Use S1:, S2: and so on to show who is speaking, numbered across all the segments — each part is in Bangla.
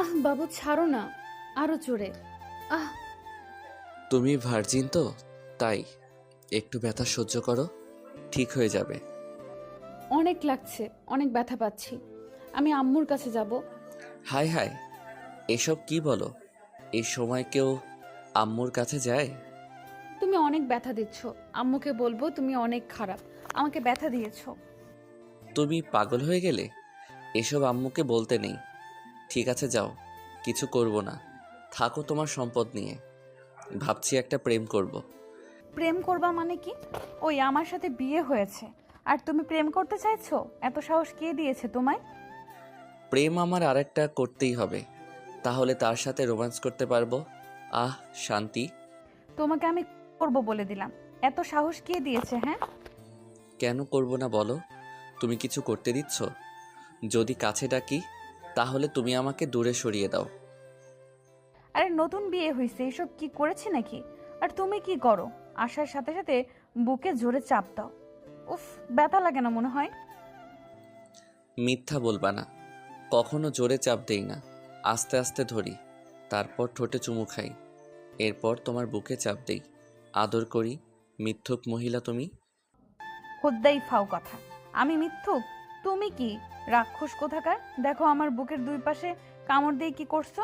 S1: আহ বাবু ছাড়ো না। আরও জোরে। আহ।
S2: তুমি ভার্জিন তো? তাই একটু ব্যথা সহ্য করো ঠিক হয়ে যাবে।
S1: অনেক লাগছে অনেক ব্যথা পাচ্ছি। আমি আম্মুর কাছে যাব।
S2: হাই হাই এসব কি বলো? এই সময় কেউ আম্মুর কাছে যায়?
S1: তুমি অনেক ব্যথা দিচ্ছ। আম্মুকে বলব তুমি অনেক খারাপ। আমাকে ব্যথা দিয়েছ।
S2: তুমি পাগল হয়ে গেলে? এসব আম্মুকে বলতে নেই। ঠিক আছে যাও। কিছু করব না। থাকো তোমার সম্পদ নিয়ে। ভাবছি একটা প্রেম করব।
S1: প্রেম করবা মানে কি? ওই আমার সাথে বিয়ে হয়েছে। আর তুমি প্রেম করতে চাইছো? এত সাহস কে দিয়েছে তোমায়?
S2: প্রেম আমার আরেকটা করতেই হবে। তাহলে তার সাথে রোম্যান্স করতে পারব? আহ শান্তি।
S1: তোমাকে আমি করব বলে দিলাম। এত সাহস কে দিয়েছে হ্যাঁ?
S2: কেন করব না বলো? তুমি কিছু করতে দিচ্ছ? যদি কাছে ডাকি তাহলে তুমি আমাকে দূরে সরিয়ে দাও।
S1: আরে নতুন বিয়ে হয়েছে এসব কি করেছি নাকি? আর তুমি কি করো? আসার সাথে সাথে বুকে জোরে চাপ দাও। উফ ব্যথা লাগে না মনে হয়?
S2: মিথ্যা বলবা না। কখনো জোরে চাপ দেই না। আস্তে আস্তে ধরি। তারপর ঠোঁটে চুমু খাই। এরপর তোমার বুকে চাপ দেই। আদর করি। মিথ্যুক মহিলা তুমি।
S1: হদ্দাই ফাও কথা। আমি মিথ্যুক? তুমি কি? রাক্ষস কোথাকার? দেখো আমার বুকের দুই পাশে কামড় দিয়ে কি করছ?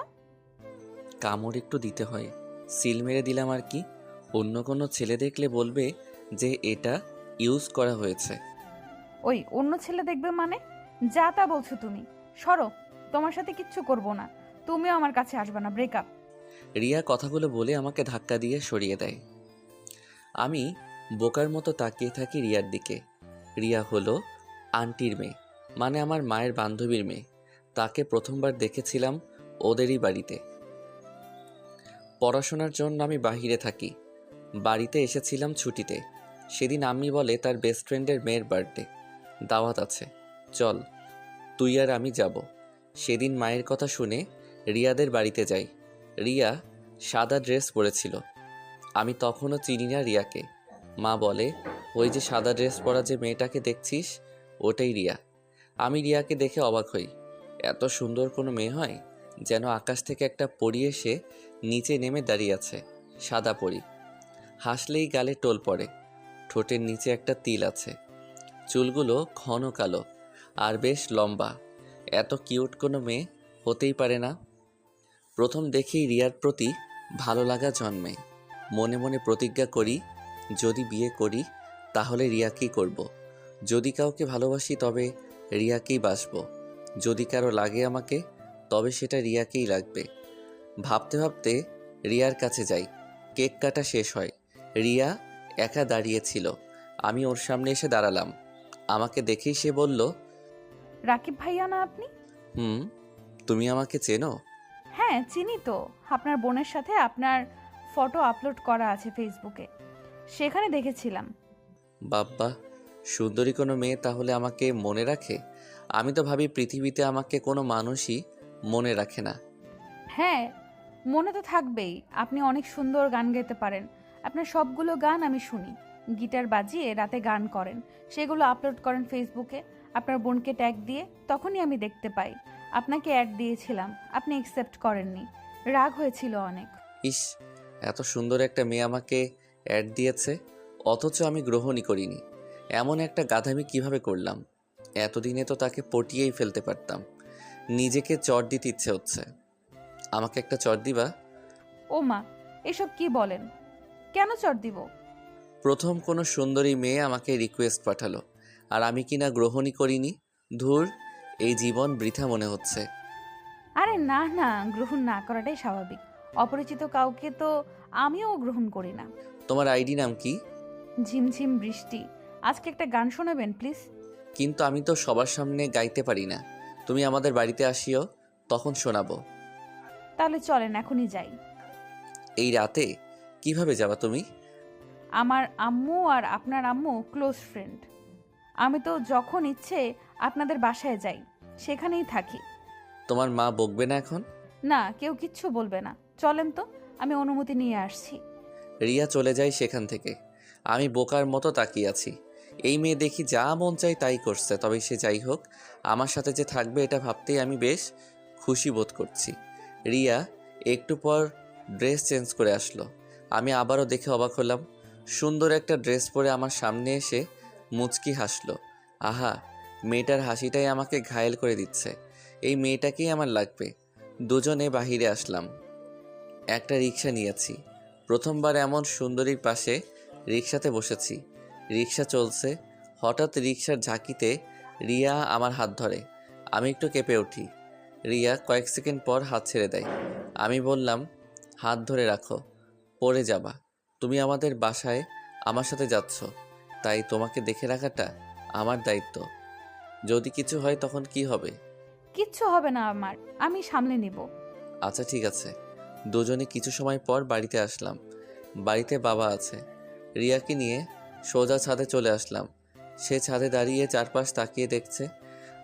S2: কামড় একটু দিতে হয়। সিল মেরে দিলাম আর কি। অন্য কোনো ছেলে দেখলে বলবে যে এটা ইউজ করা হয়েছে।
S1: ওই অন্য ছেলে দেখবে মানে? যা তা বলছো তুমি। সরো তোমার সাথে কিচ্ছু করব না। তুমিও আমার কাছে আসবে না ব্রেকআপ
S2: রিয়া কথাগুলো বলে আমাকে ধাক্কা দিয়ে সরিয়ে দেয়। আমি বোকার মতো তাকিয়ে থাকি রিয়ার দিকে। রিয়া হলো আন্টির মেয়ে মানে আমার মায়ের বান্ধবীর মেয়ে। তাকে প্রথমবার দেখেছিলাম ওদেরই বাড়িতে। পড়াশোনার জন্য আমি বাহিরে থাকি। বাড়িতে এসেছিলাম ছুটিতে। সেদিন আম্মি বলে তার বেস্ট ফ্রেন্ডের মেয়ের বার্থডে দাওয়াত আছে। চল, তুই আর আমি যাব। সেদিন মায়ের কথা শুনে রিয়াদের বাড়িতে যাই। রিয়া সাদা ড্রেস পরেছিল। আমি তখনও চিনি না রিয়াকে। মা বলে, ওই যে সাদা ড্রেস পরা যে মেয়েটাকে দেখছিস ওটাই রিয়া। আমি রিয়াকে দেখে অবাক হই। এত সুন্দর কোনো মেয়ে হয় যেন আকাশ থেকে একটা পরি এসে নিচে নেমে দাঁড়িয়ে আছে, সাদা পরি। হাসলেই গালে টোল পড়ে। ঠোঁটের নিচে একটা তিল আছে। চুলগুলো ঘন কালো আর বেশ লম্বা। এত কিউট কোনো মেয়ে হতেই পারে না। প্রথম দেখেই রিয়ার প্রতি ভালো লাগা জন্মে। মনে মনে প্রতিজ্ঞা করি, যদি বিয়ে করি, তাহলে রিয়া রিয়াকেই করব। যদি কাউকে ভালোবাসি তবে রিয়াকেই বাসব। যদি কারও লাগে আমাকে তবে সেটা রিয়াকেই লাগবে। ভাবতে ভাবতে রিয়ার কাছে যাই। কেক কাটা শেষ হয়। রিয়া একা দাঁড়িয়েছিল আমি ওর সামনে এসে দাঁড়ালাম। আমাকে দেখেই সে বলল
S1: রাকিব ভাইয়া না আপনি?
S2: হুম তুমি আমাকে চেনো?
S1: হ্যাঁ চিনি তো। আপনার বোনের সাথে আপনার ফটো আপলোড করা আছে ফেসবুকে। সেখানে দেখেছিলাম।
S2: বাব্বা সুন্দরী কোনো মেয়ে তাহলে আমাকে মনে রাখে? আমি তো ভাবি পৃথিবীতে আমাকে কোনো মানুষই মনে রাখে না।
S1: হ্যাঁ মনে তো থাকবেই। আপনি অনেক সুন্দর গান গাইতে পারেন। আপনার সবগুলো গান আমি শুনি। গিটার বাজিয়ে রাতে গান করেন। সেগুলো আপলোড করেন ফেসবুকে। আপনার বোনকে ট্যাগ দিয়ে তখনই আমি দেখতে পাই। আপনাকে অ্যাড দিয়েছিলাম। আপনি অ্যাকসেপ্ট করেননি। রাগ হয়েছিল অনেক।
S2: ইস এত সুন্দর একটা মেয়ে আমাকে অ্যাড দিয়েছে। অথচ আমি গ্রহণই করিনি। এমন একটা গাধামি কীভাবে করলাম? এতদিনে তো তাকে পটিয়েই ফেলতে পারতাম। নিজেকে চট দিতে ইচ্ছে হচ্ছে। আমাকে একটা চট দিবা?
S1: ও মা এসব কি বলেন? কেন চট দিব?
S2: প্রথম কোনো সুন্দরী মেয়ে আমাকে রিকোয়েস্ট পাঠালো। আর আমি কিনা গ্রহণই করিনি? ধুর এই জীবন বৃথা মনে হচ্ছে।
S1: আরে না না গ্রহণ না করাটাই স্বাভাবিক। অপরিচিত কাউকে তো আমিও গ্রহণ করি না।
S2: তোমার আইডি নাম কি?
S1: ঝিমঝিম বৃষ্টি। আজকে একটা গান শোনাবেন প্লিজ?
S2: কিন্তু আমি তো সবার সামনে গাইতে পারি না। তুমি আমাদের বাড়িতে আসিও তখন শোনাবো।
S1: তাহলে চলেন এখনই যাই।
S2: এই রাতে কীভাবে যাবা তুমি?
S1: আমার আম্মু আর আপনার আম্মু ক্লোজ ফ্রেন্ড। আমি তো যখন ইচ্ছে আপনাদের বাসায় যাই সেখানেই থাকি।
S2: তোমার মা বকবে না এখন?
S1: না কেউ কিচ্ছু বলবে না। চলেন তো আমি অনুমতি নিয়ে আসছি।
S2: রিয়া চলে যায় সেখান থেকে। আমি বোকার মতো তাকিয়ে আছি। এই মেয়ে দেখি যা মন চাই তাই করছে, তবে সে যাই হোক, আমার সাথে যে থাকবে এটা ভাবতেই আমি বেশ খুশি বোধ করছি। রিয়া একটু পর ড্রেস চেঞ্জ করে আসলো। আমি আবারও দেখে অবাক হলাম। সুন্দর একটা ড্রেস পরে আমার সামনে এসে মুচকি হাসলো। আহা, মেয়েটার হাসিটাই আমাকে ঘায়েল করে দিচ্ছে। এই মেয়েটাকেই আমার লাগবে। দুজনে বাহিরে আসলাম। একটা রিক্সা নিয়েছি। প্রথমবার এমন সুন্দরীর পাশে রিক্সাতে বসেছি। রিক্সা চলছে। হঠাৎ রিক্সার ঝাঁকিতে রিয়া আমার হাত ধরে। আমি একটু কেঁপে উঠি। রিয়া কয়েক সেকেন্ড পর হাত ছেড়ে দেয়। আমি বললাম হাত ধরে রাখো। পড়ে যাবা। তুমি আমাদের বাসায় আমার সাথে যাচ্ছ। তাই তোমাকে দেখে রাখাটা আমার দায়িত্ব। যদি কিছু হয় তখন কি হবে?
S1: কিচ্ছু হবে না আমার। আমি সামলে নিব।
S2: আচ্ছা ঠিক আছে। দুজনে কিছু সময় পর বাড়িতে আসলাম। বাড়িতে বাবা আছে। রিয়াকে নিয়ে সোজা ছাদে চলে আসলাম। সে ছাদে দাঁড়িয়ে চারপাশ তাকিয়ে দেখছে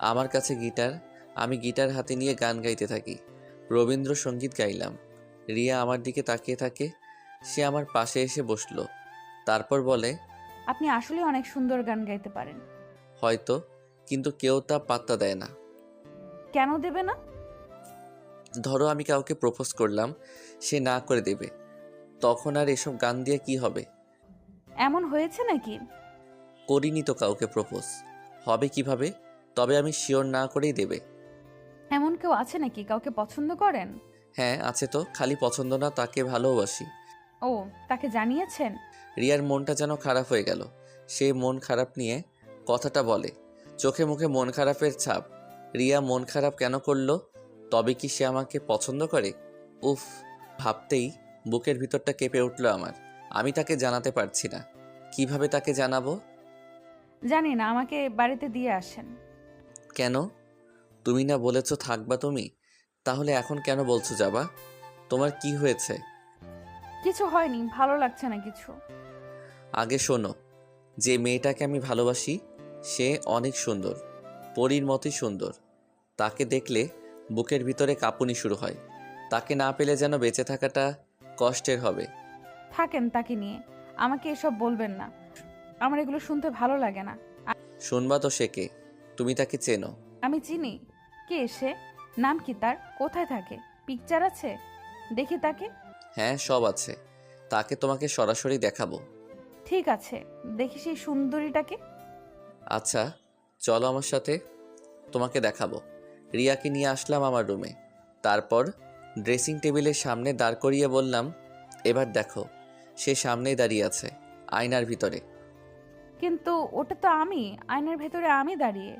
S2: আমার কাছে গিটার আমি গিটার হাতে নিয়ে গান গাইতে থাকি। রবীন্দ্রসঙ্গীত গাইলাম। রিয়া আমার দিকে তাকিয়ে থাকে সে আমার পাশে এসে বসল তারপর বলে
S1: আপনি আসলে অনেক সুন্দর গান গাইতে পারেন।
S2: হয়তো কিন্তু কেউ তা পাত্তা দেয় না।
S1: কেন দেবে না?
S2: ধরো আমি কাউকে প্রপোজ করলাম সে না করে দেবে। তখন আর এসব গান দিয়ে কি হবে?
S1: এমন হয়েছে নাকি?
S2: করিনি তো কাউকে প্রপোজ। হবে কীভাবে? তবে আমি শিওর না করেই দেবে।
S1: এমন কেউ আছে নাকি? কাউকে পছন্দ করেন?
S2: হ্যাঁ আছে তো। খালি পছন্দ না তাকে ভালোবাসি।
S1: ও তাকে জানিয়েছেন?
S2: রিয়ার মনটা যেন খারাপ হয়ে গেল। সে মন খারাপ নিয়ে কথাটা বলে। চোখে মুখে মন খারাপের ছাপ। রিয়া মন খারাপ কেন করল? তবে কি সে আমাকে পছন্দ করে? উফ ভাবতেই বুকের ভিতরটা কেঁপে উঠল আমার। আমি তাকে জানাতে পারছি না। কীভাবে তাকে জানাব?
S1: জানি না আমাকে বাড়িতে দিয়ে আসেন।
S2: কেন? তুমি না বলেছ থাকবা তুমি? তাহলে এখন কেন বলছো যাবা? তোমার কি হয়েছে?
S1: কিছু হয়নি ভালো লাগছে না কিছু।
S2: আগে শোনো যে মেয়েটাকে আমি ভালোবাসি সে অনেক সুন্দর পরীর মতোই সুন্দর। তাকে দেখলে বুকের ভিতরে কাঁপুনি শুরু হয়। তাকে না পেলে যেন বেঁচে থাকাটা কষ্টের হবে।
S1: থাকেন তাকে নিয়ে। আমাকে এসব বলবেন না। আমার এগুলো শুনতে ভালো লাগে না।
S2: শুনবা তো সে কে? তুমি তাকে চেনো।
S1: আমি চিনি। কে এসে নাম কি তার? কোথায় থাকে? পিকচার আছে? দেখি তাকে।
S2: হ্যাঁ সব আছে। তাকে তোমাকে সরাসরি দেখাবো।
S1: ঠিক আছে। দেখি সেই সুন্দরীটাকে।
S2: আচ্ছা চলো আমার সাথে। তোমাকে দেখাবো। রিয়াকে নিয়ে আসলাম আমার রুমে। তারপর ড্রেসিং টেবিলের সামনে দাঁড় করিয়ে বললাম এবার দেখো। সে সামনেই দাঁড়িয়ে আছে আয়নার ভিতরে।
S1: কিন্তু ওটা তো আমি আয়নার ভেতরে আমি দাঁড়িয়ে।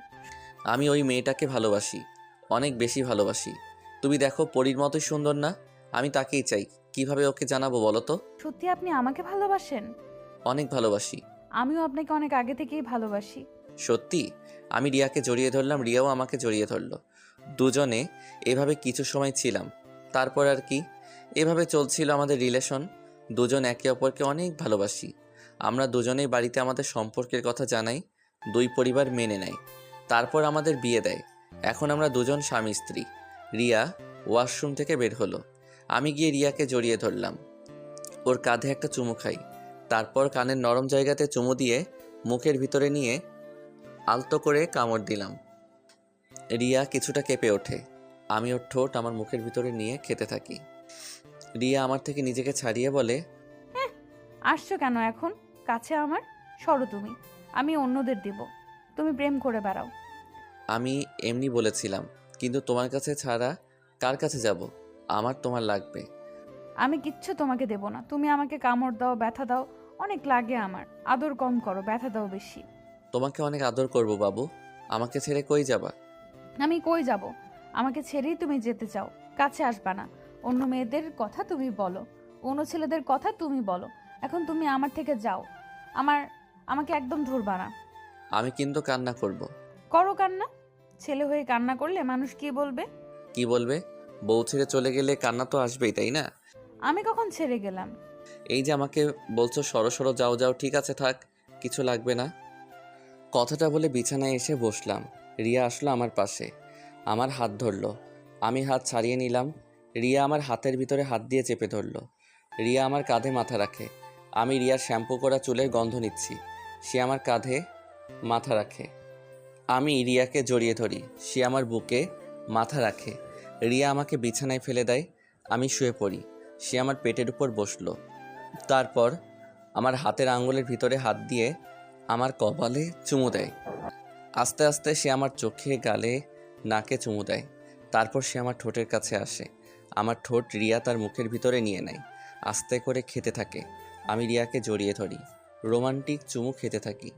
S2: আমি ওই মেয়েটাকে ভালোবাসি অনেক বেশি ভালোবাসি। তুমি দেখো পরীর মতোই সুন্দর না? আমি তাকেই চাই। কীভাবে ওকে জানাব বলো তো?
S1: সত্যি আপনি আমাকে ভালোবাসেন?
S2: অনেক ভালোবাসি।
S1: আমিও আপনাকে অনেক আগে থেকেই ভালোবাসি।
S2: সত্যি? আমি রিয়াকে জড়িয়ে ধরলাম রিয়াও আমাকে জড়িয়ে ধরলো। দুজনে এভাবে কিছু সময় ছিলাম। তারপর আর কি? এভাবে চলছিল আমাদের রিলেশন। দুজন একে অপরকে অনেক ভালোবাসি। আমরা দুজনেই বাড়িতে আমাদের সম্পর্কের কথা জানাই, দুই পরিবার মেনে নেয়। তারপর আমাদের বিয়ে দেয়। এখন আমরা দুজন স্বামী স্ত্রী। রিয়া ওয়াশরুম থেকে বের হলো। আমি গিয়ে রিয়াকে জড়িয়ে ধরলাম। ওর কাঁধে একটা চুমু খাই। তারপর কানের নরম জায়গাতে চুমু দিয়ে মুখের ভিতরে নিয়ে আলতো করে কামড় দিলাম। রিয়া কিছুটা কেঁপে ওঠে। আমি ওর ঠোঁট আমার মুখের ভিতরে নিয়ে খেতে থাকি। রিয়া আমার থেকে নিজেকে ছাড়িয়ে বলে
S1: আসছো কেন এখন? কাছে আমার? সরো তুমি। আমি অন্যদের দেব। তুমি প্রেম করে বেড়াও।
S2: আমি এমনি বলেছিলাম কিন্তু তোমার কাছে ছাড়া কার কাছে যাব? আমার তোমার লাগবে।
S1: আমি কিচ্ছু তোমাকে দেব না। তুমি আমাকে কামড় দাও ব্যথা দাও। অনেক লাগে আমার। আদর কম করো ব্যথা দাও বেশি।
S2: তোমাকে অনেক আদর করব বাবু। আমাকে ছেড়ে কই যাবা?
S1: আমি কই যাব? আমাকে ছেড়েই তুমি যেতে চাও। কাছে আসবা না। অন্য মেয়েদের কথা তুমি বলো অন্য ছেলেদের কথা তুমি বলো। এখন তুমি আমার থেকে যাও। আমার আমাকে একদম ধরবা না।
S2: আমি কিন্তু কান্না করব।
S1: করো কান্না। ছেলে হয়ে কান্না করলে মানুষ কি বলবে?
S2: কি বলবে? বউ ছেড়ে চলে গেলে কান্না তো আসবেই তাই না?
S1: আমি কখন ছেড়ে গেলাম?
S2: এই যে আমাকে বলছো সরো সরো যাও যাও ঠিক আছে থাক কিছু লাগবে না। কথাটা বলে বিছানায় এসে বসলাম। রিয়া আসলো আমার পাশে। আমার হাত ধরলো। আমি হাত ছাড়িয়ে নিলাম। রিয়া আমার হাতের ভিতরে হাত দিয়ে চেপে ধরলো। রিয়া আমার কাঁধে মাথা রাখে। আমি রিয়ার শ্যাম্পু করা চুলের গন্ধ নিচ্ছি। সে আমার কাঁধে মাথা রাখে। আমি রিয়াকে জড়িয়ে ধরি। সে আমার বুকে মাথা রাখে। রিয়া আমাকে বিছানায় ফেলে দেয়। আমি শুয়ে পড়ি। সে আমার পেটের উপর বসল। তারপর আমার হাতের আঙ্গুলের ভিতরে হাত দিয়ে আমার কপালে চুমু দেয়। আস্তে আস্তে সে আমার চোখে, গালে, নাকে চুমু দেয়। তারপর সে আমার ঠোঁটের কাছে আসে। আমার ঠোঁট রিয়া তার মুখের ভিতরে নিয়ে নেয়, আস্তে করে খেতে থাকে। আমি রিয়াকে জড়িয়ে ধরি। রোমান্টিক চুমু খেতে থাকি।